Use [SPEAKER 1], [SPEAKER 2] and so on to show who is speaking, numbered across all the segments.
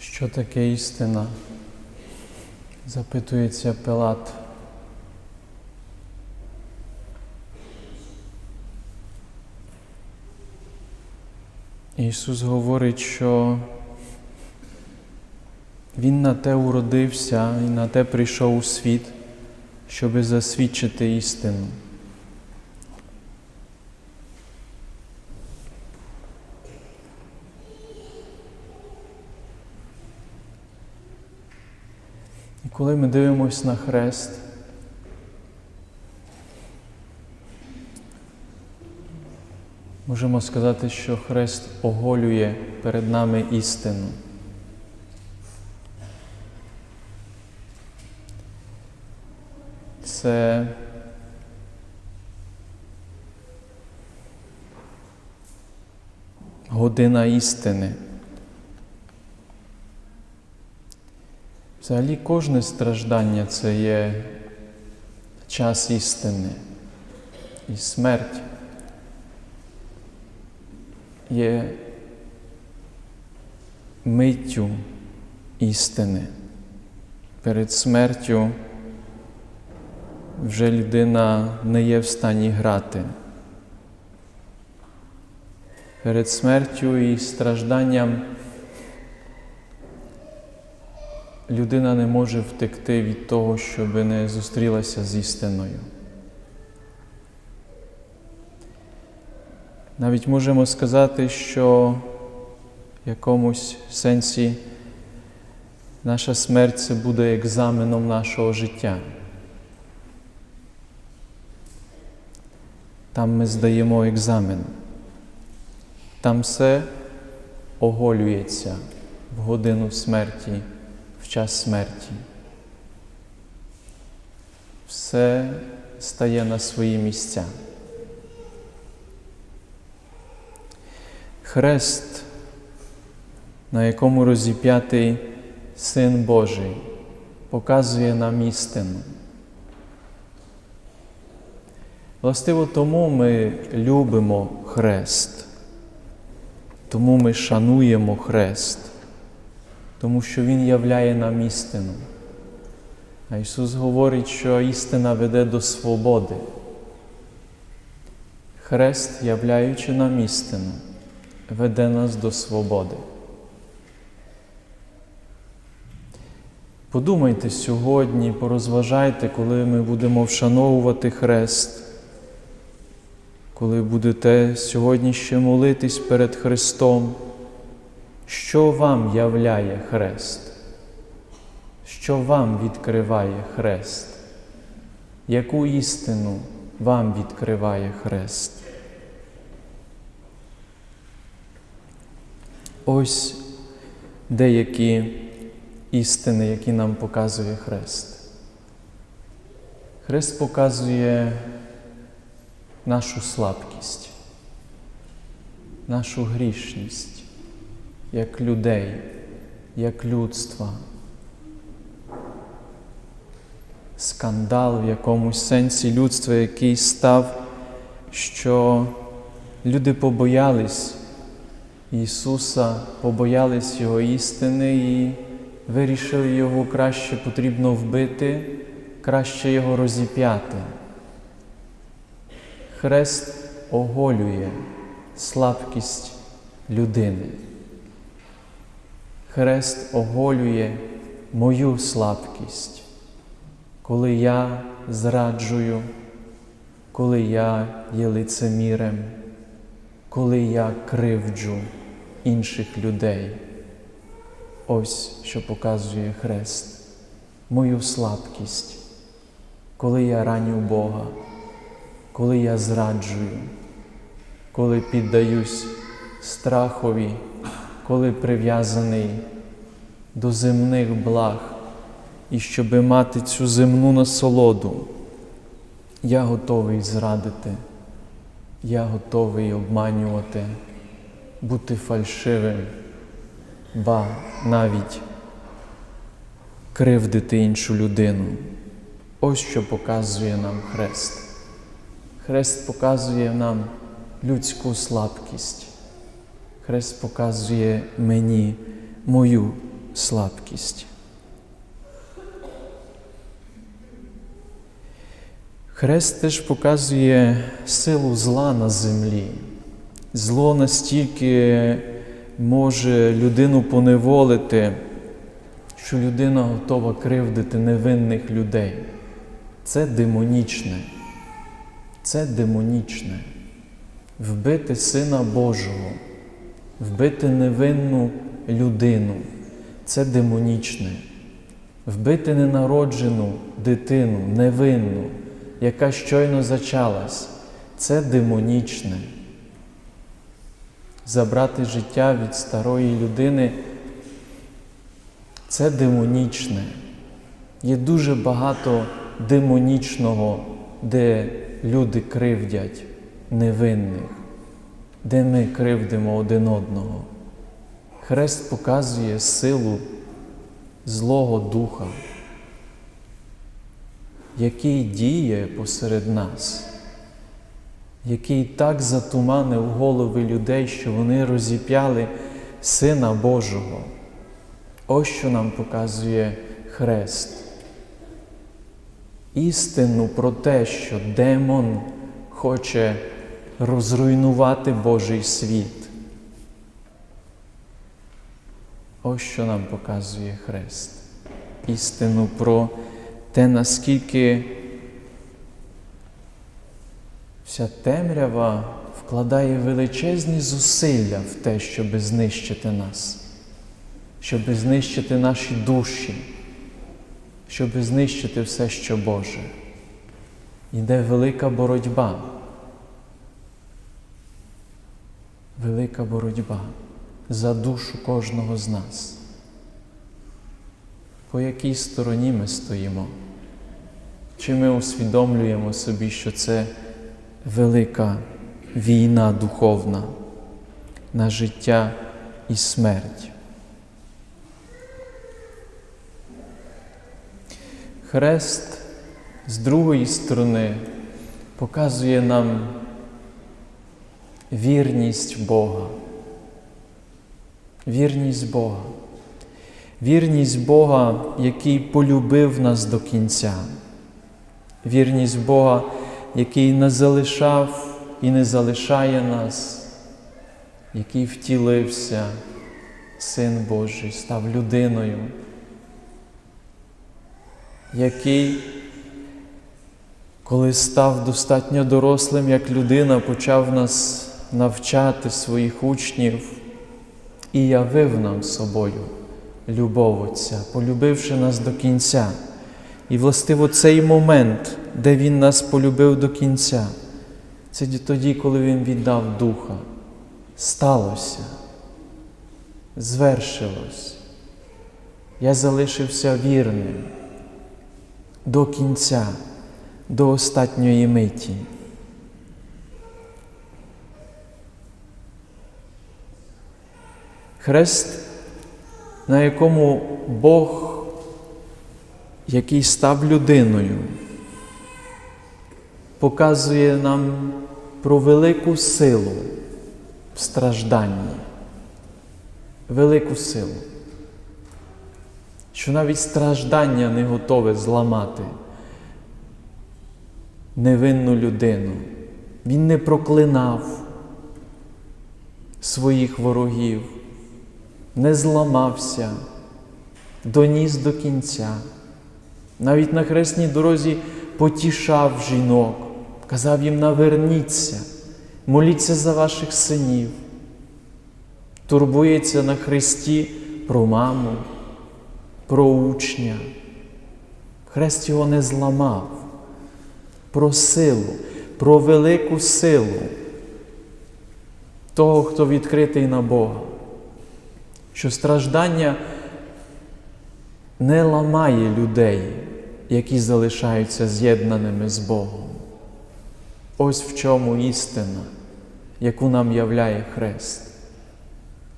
[SPEAKER 1] Що таке істина? Запитується Пилат. Ісус говорить, що Він на те уродився і на те прийшов у світ, щоби засвідчити істину. Коли ми дивимося на хрест, можемо сказати, що хрест оголює перед нами істину. Це година істини. Взагалі кожне страждання це є час істини і смерть є миттю істини. Перед смертю вже людина не є в стані грати. Перед смертю і стражданням людина не може втекти від того, щоб не зустрілася з істиною. Навіть можемо сказати, що в якомусь сенсі наша смерть це буде екзаменом нашого життя. Там ми здаємо екзамен. Там все оголюється в годину смерті, час смерті. Все стає на свої місця. Хрест, на якому розіп'ятий Син Божий, показує нам істину. Властиво тому ми любимо хрест, тому ми шануємо хрест, тому що Він являє нам істину. А Ісус говорить, що істина веде до свободи. Хрест, являючи нам істину, веде нас до свободи. Подумайте сьогодні, порозважайте, коли ми будемо вшановувати хрест, коли будете сьогодні ще молитись перед Христом, що вам являє хрест? Що вам відкриває хрест? Яку істину вам відкриває хрест? Ось деякі істини, які нам показує Хрест. Хрест показує нашу слабкість, нашу грішність як людей, як людства. Скандал в якомусь сенсі людства, який став, що люди побоялись Ісуса, побоялись Його істини і вирішили Його краще потрібно вбити, краще Його розіп'яти. Хрест оголює слабкість людини. Хрест оголює мою слабкість, коли я зраджую, коли я є лицемірем, коли я кривджу інших людей. Ось що показує Хрест, мою слабкість, коли я раню Бога, коли я зраджую, коли піддаюсь страхові, коли прив'язаний до земних благ, і щоби мати цю земну насолоду, я готовий зрадити, я готовий обманювати, бути фальшивим ба навіть кривдити іншу людину. Ось що показує нам Хрест. Хрест показує нам людську слабкість. Хрест показує мені мою слабкість. Хрест теж показує силу зла на землі. Зло настільки може людину поневолити, що людина готова кривдити невинних людей. Це демонічне. Це демонічне. Вбити Сина Божого, вбити невинну людину. Це демонічне. Вбити ненароджену дитину, невинну, яка щойно зачалась. Це демонічне. Забрати життя від старої людини це демонічне. Є дуже багато демонічного, де люди кривдять невинних, де ми кривдимо один одного. Хрест показує силу Злого Духа, який діє посеред нас, який так затуманив голови людей, що вони розіп'яли Сина Божого. Ось що нам показує Хрест. Істину про те, що демон хоче розруйнувати Божий світ. Ось що нам показує Хрест. Істину про те, наскільки вся темрява вкладає величезні зусилля в те, щоб знищити нас, щоб знищити наші душі, щоб знищити все, що Боже. Іде велика боротьба. Велика боротьба за душу кожного з нас. По якій стороні ми стоїмо? Чи ми усвідомлюємо собі, що це велика війна духовна на життя і смерть? Хрест з другої сторони показує нам вірність Бога. Вірність Бога. Вірність Бога, який полюбив нас до кінця. Вірність Бога, який не залишав і не залишає нас, який втілився, Син Божий, став людиною, який, коли став достатньо дорослим, як людина, почав нас навчати своїх учнів і явив нам собою любов Отця, полюбивши нас до кінця. І, властиво, цей момент, де Він нас полюбив до кінця, це тоді, коли Він віддав Духа, сталося, звершилось. Я залишився вірним до кінця, до остатньої миті. Хрест, на якому Бог, який став людиною, показує нам про велику силу в стражданні, велику силу, що навіть страждання не готове зламати невинну людину. Він не проклинав своїх ворогів не зламався, доніс до кінця. Навіть на хресній дорозі потішав жінок, казав їм наверніться, моліться за ваших синів, турбується на хресті про маму, про учня. Хрест його не зламав, про силу, про велику силу того, хто відкритий на Бога що страждання не ламає людей, які залишаються з'єднаними з Богом. Ось в чому істина, яку нам являє Хрест.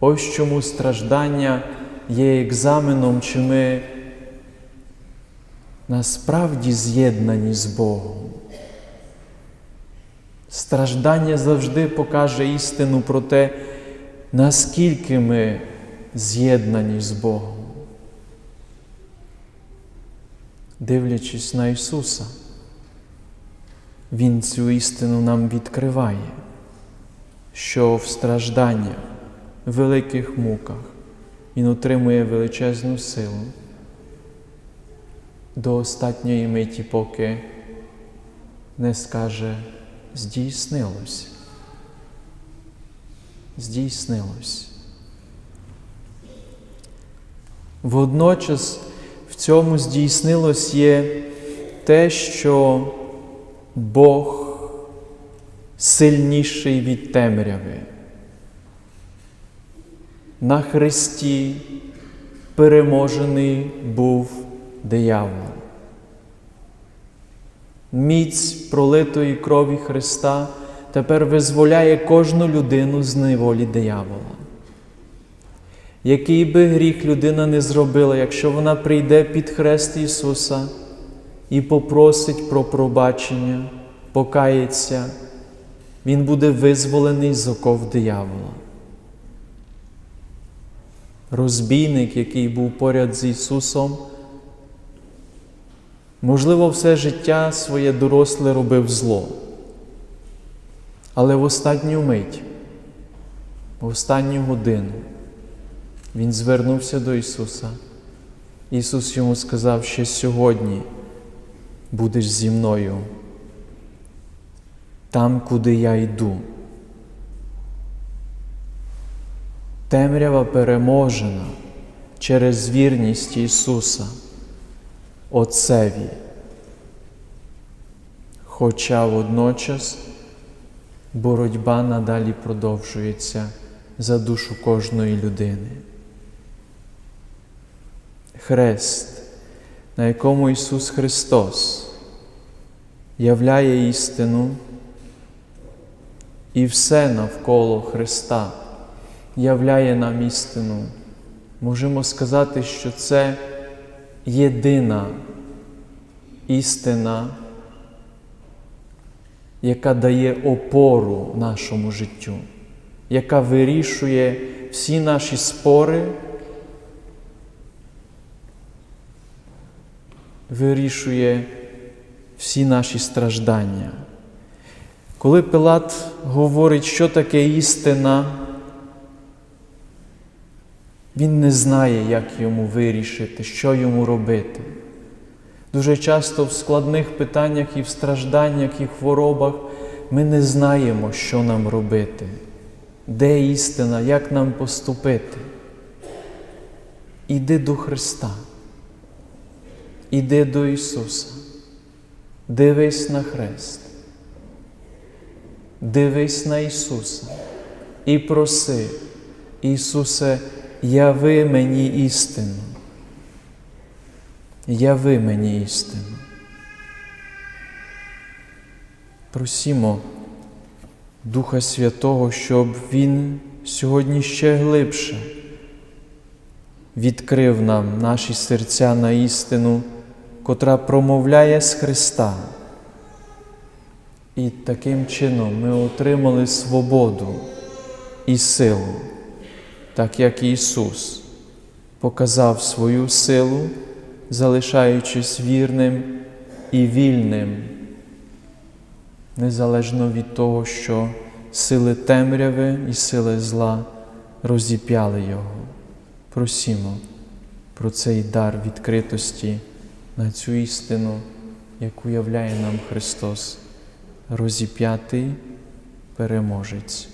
[SPEAKER 1] Ось чому страждання є екзаменом, чи ми насправді з'єднані з Богом. Страждання завжди покаже істину про те, наскільки ми з'єднані з Богом, дивлячись на Ісуса, Він цю істину нам відкриває, що в стражданнях, великих муках Він отримує величезну силу до остатньої миті, поки не скаже здійснилось. Здійснилось. Водночас в цьому здійснилось є те, що Бог сильніший від темряви. На Христі переможений був диявол. Міць пролитої крові Христа тепер визволяє кожну людину з неволі диявола. Який би гріх людина не зробила, якщо вона прийде під хрест Ісуса і попросить про пробачення, покається, Він буде визволений з оков диявола. Розбійник, який був поряд з Ісусом, можливо, все життя своє доросле робив зло. Але в останню мить, в останню годину, він звернувся до Ісуса. Ісус йому сказав, що сьогодні будеш зі мною там, куди я йду. Темрява переможена через вірність Ісуса, Отцеві, хоча водночас боротьба надалі продовжується за душу кожної людини. Хрест, на якому Ісус Христос являє істину, і все навколо Христа являє нам істину. Можемо сказати, що це єдина істина, яка дає опору нашому життю, яка вирішує всі наші спори, вирішує всі наші страждання. Коли Пилат говорить, що таке істина, він не знає, як йому вирішити, що йому робити. Дуже часто в складних питаннях і в стражданнях, і хворобах ми не знаємо, що нам робити, де істина, як нам поступити. Іди до Христа, іди до Ісуса, дивись на хрест, дивись на Ісуса і проси, Ісусе, яви мені істину. Яви мені істину. Просімо Духа Святого, щоб Він сьогодні ще глибше відкрив нам наші серця на істину, котра промовляє з Христа. І таким чином ми отримали свободу і силу, так як Ісус показав свою силу залишаючись вірним і вільним, незалежно від того, що сили темряви і сили зла розіп'яли Його. Просімо про цей дар відкритості на цю істину, яку являє нам Христос, розіп'ятий переможець.